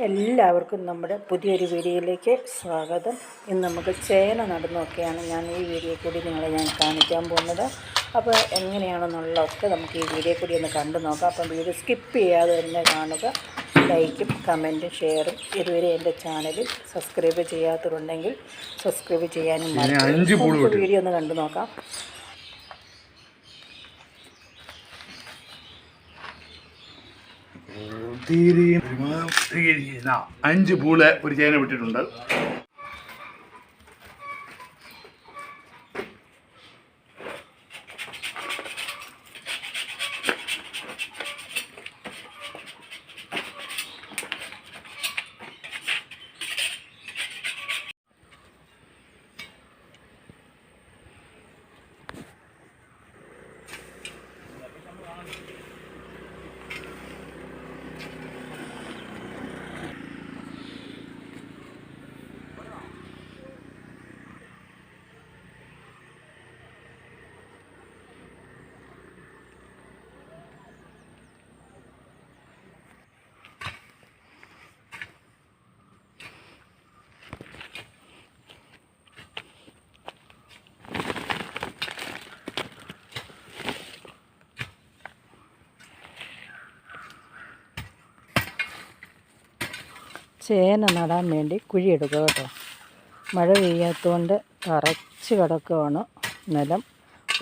എല്ലാവർക്കും നമ്മുടെ പുതിയൊരു വീഡിയോയിലേക്ക് സ്വാഗതം. ഇന്ന് നമുക്ക് ചേന നടന്നൊക്കെയാണ് ഞാൻ ഈ വീഡിയോ കൂടി നിങ്ങളെ ഞാൻ കാണിക്കാൻ പോകുന്നത്. അപ്പോൾ എങ്ങനെയാണെന്നുള്ളതൊക്കെ നമുക്ക് ഈ വീഡിയോ കൂടി ഒന്ന് കണ്ടു നോക്കാം. അപ്പം വീഡിയോ സ്കിപ്പ് ചെയ്യാതെ തന്നെ കാണുക. ലൈക്കും കമന്റും ഷെയറും ഇതുവരെ എന്റെ ചാനലിൽ സബ്സ്ക്രൈബ് ചെയ്യാത്തവരുണ്ടെങ്കിൽ സബ്സ്ക്രൈബ് ചെയ്യാനും നമുക്ക് വീഡിയോ ഒന്ന് കണ്ടു നോക്കാം. അഞ്ച് പൂൾ ഒരു ചേന വിട്ടിട്ടുണ്ട്. ചേന നടാൻ വേണ്ടി കുഴിയെടുക്കുക കേട്ടോ. മഴ പെയ്യാത്തതുകൊണ്ട് തറച്ച് കിടക്കുകയാണ് നിലം.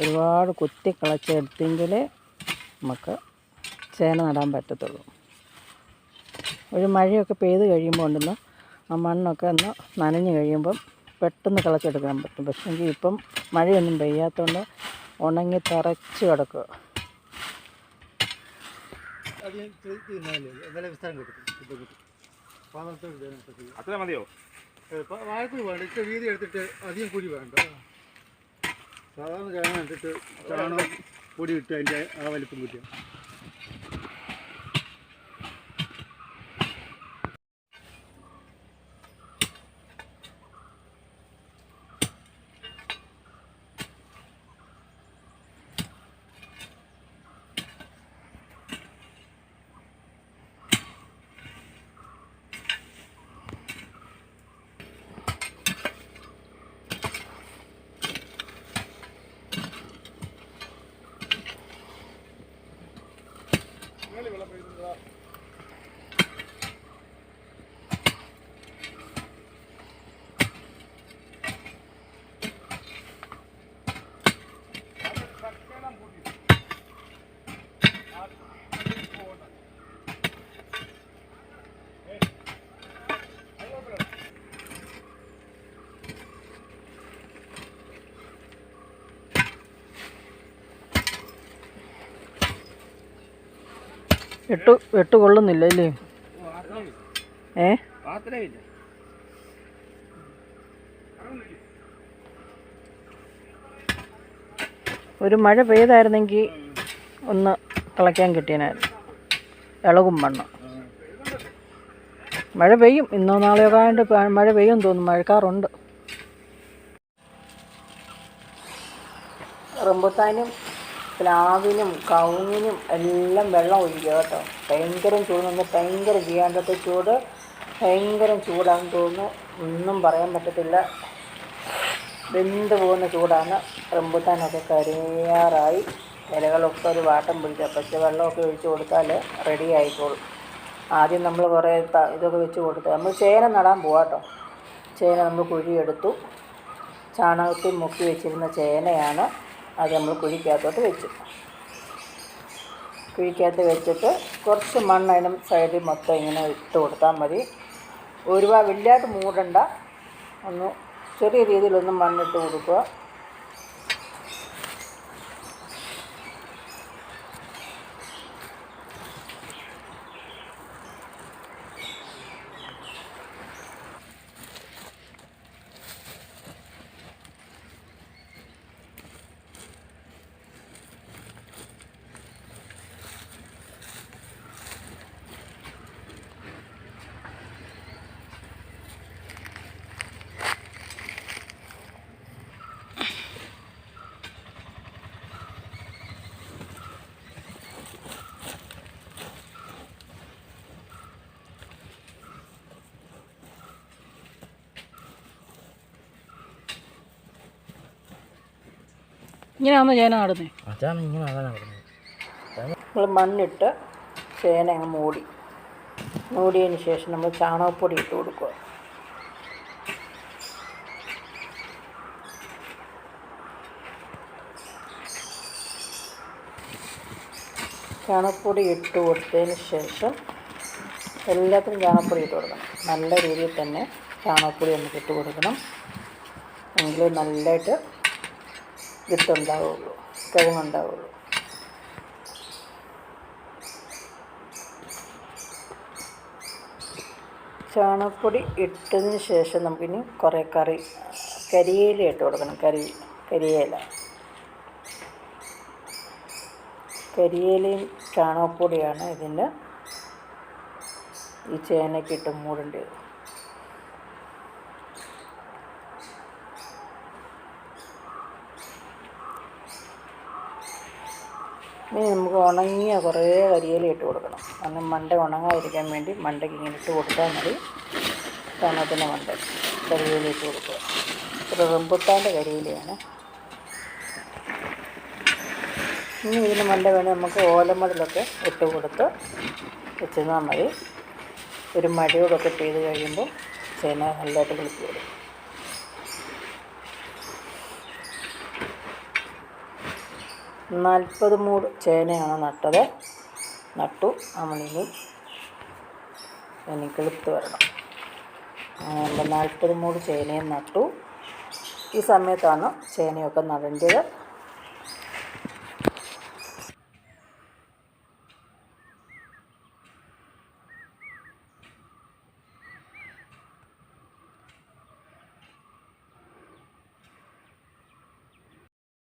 ഒരുപാട് കുത്തി കളച്ചെടുത്തെങ്കിലേ നമുക്ക് ചേന നടാൻ പറ്റത്തുള്ളൂ. ഒരു മഴയൊക്കെ പെയ്ത് കഴിയുമ്പോൾ ഉണ്ടല്ലോ ആ മണ്ണൊക്കെ ഒന്ന് നനഞ്ഞ് കഴിയുമ്പം പെട്ടെന്ന് കിളച്ചെടുക്കാൻ പറ്റും. പക്ഷേങ്കിൽ ഇപ്പം മഴയൊന്നും പെയ്യാത്തതുകൊണ്ട് ഉണങ്ങി തറച്ച് കിടക്കുക. അധികം അത്ര മതിയോ? വാഴക്കുഴി വേണ്ട. ഇത്ര വീതി എടുത്തിട്ട് അധികം കുഴി വേണ്ട. സാധാരണ ചാണകം എടുത്തിട്ട് ചാണകം പൊടി ഇട്ട് അതിന്റെ ആ വലിപ്പം தக்காளி விலை போயிருந்ததா Thank you. വെട്ട് എട്ട് കൊള്ളുന്നില്ല അല്ലേ ഏ? ഒരു മഴ പെയ്തായിരുന്നെങ്കിൽ ഒന്ന് തിളയ്ക്കാൻ കിട്ടിയനായിരുന്നു. ഇളകും മണ്ണ് മഴ പെയ്യും. ഇന്നോ നാളെയോ ആയിട്ട് മഴ പെയ്യും തോന്നുന്നു. മഴക്കാറുണ്ട്. റംബുട്ടാനും പ്ലാവിനും കവുങ്ങിനും എല്ലാം വെള്ളം ഒഴിക്കുക കേട്ടോ. ഭയങ്കരം ചൂട് നമ്മൾ ഭയങ്കര ചെയ്യാണ്ടത്തെ ചൂട് ഭയങ്കരം ചൂടാണെന്ന് തോന്നുന്നു. ഒന്നും പറയാൻ പറ്റത്തില്ല. വെന്ത് പോകുന്ന ചൂടാണ്. റംബുട്ടാനൊക്കെ കരിയാറായി. ഇലകളൊക്കെ ഒരു വാട്ടം പിടിക്കുക പക്ഷെ വെള്ളമൊക്കെ ഒഴിച്ച് കൊടുത്താൽ റെഡി ആയിക്കോളും. ആദ്യം നമ്മൾ കുറേ ഇതൊക്കെ വെച്ച് കൊടുത്തു നമ്മൾ ചേന നടാൻ പോവാട്ടോ ചേന നമ്മൾ കുഴിയെടുത്തു. ചാണകത്തിൽ മുക്കി വെച്ചിരുന്ന ചേനയാണ്. അത് നമ്മൾ കുഴിക്കകത്തോട്ട് വെച്ചു. കുഴിക്കകത്ത് വെച്ചിട്ട് കുറച്ച് മണ്ണ് അതിനും സൈഡിൽ മൊത്തം ഇങ്ങനെ ഇട്ട് കൊടുത്താൽ മതി. ഒരുപാട് വലിയതായിട്ട് മൂടണ്ട. ഒന്ന് ചെറിയ രീതിയിലൊന്ന് മണ്ണിട്ട് കൊടുക്കുക. ഇങ്ങനെയാണോ ചേന നടുന്നത് അതാണ് ഇങ്ങനെ അതാണ് നടക്കുന്നത് നമ്മൾ മണ്ണിട്ട് ചേന അങ്ങ് മൂടി. മൂടിയതിന് ശേഷം നമ്മൾ ചാണകപ്പൊടി ഇട്ട് കൊടുക്കുക. ചാണകപ്പൊടി ഇട്ട് കൊടുത്തതിന് ശേഷം എല്ലാത്തിനും ചാണകപ്പൊടി ഇട്ട് കൊടുക്കണം. നല്ല രീതിയിൽ തന്നെ ചാണകപ്പൊടി നമുക്ക് ഇട്ട് കൊടുക്കണം. എങ്കിൽ നല്ലതായിട്ട് വിത്തുണ്ടാവുള്ളൂ കിഴങ്ങുണ്ടാവുള്ളൂ. ചാണകപ്പൊടി ഇട്ടതിന് ശേഷം നമുക്കിനി കുറേ കറി കരിയേല ഇട്ട് കൊടുക്കണം കരി കരിയേല. കരിയേലയും ചാണകപ്പൊടിയാണ് ഇതിന്റെ ഈ ചേനയ്ക്കിട്ട് മൂടേണ്ടത് ഇനി നമുക്ക് ഉണങ്ങിയ കുറേ കരിയില ഇട്ട് കൊടുക്കണം. കാരണം മണ്ട ഉണങ്ങാതിരിക്കാൻ വേണ്ടി മണ്ടയ്ക്ക് ഇങ്ങനെ ഇട്ട് കൊടുത്താൽ മതി. ചാണകത്തിന്റെ മണ്ട. കരിയില ഇട്ട് കൊടുക്കുക. ഒരു റംബുട്ടാന്റെ കരിയിലയാണ്. ഇനി ഇതിന് മണ്ട വേണേൽ നമുക്ക് ഓലമടലൊക്കെ ഇട്ട് കൊടുത്ത് വെച്ചിരുന്നാൽ മതി. ഒരു മഴയോടൊക്കെ പെയ്ത് കഴിയുമ്പോൾ ചേന നല്ലതായിട്ട് കിളിച്ച് വരും നാൽപ്പത് മൂട് ചേനയാണ് നട്ടത്. നട്ടു. നമ്മളിനി ഇനി കിളുത്ത് വരണം. നാൽപ്പത് മൂട് ചേനയും നട്ടു. ഈ സമയത്താണ് ചേനയൊക്കെ നടേണ്ടത്.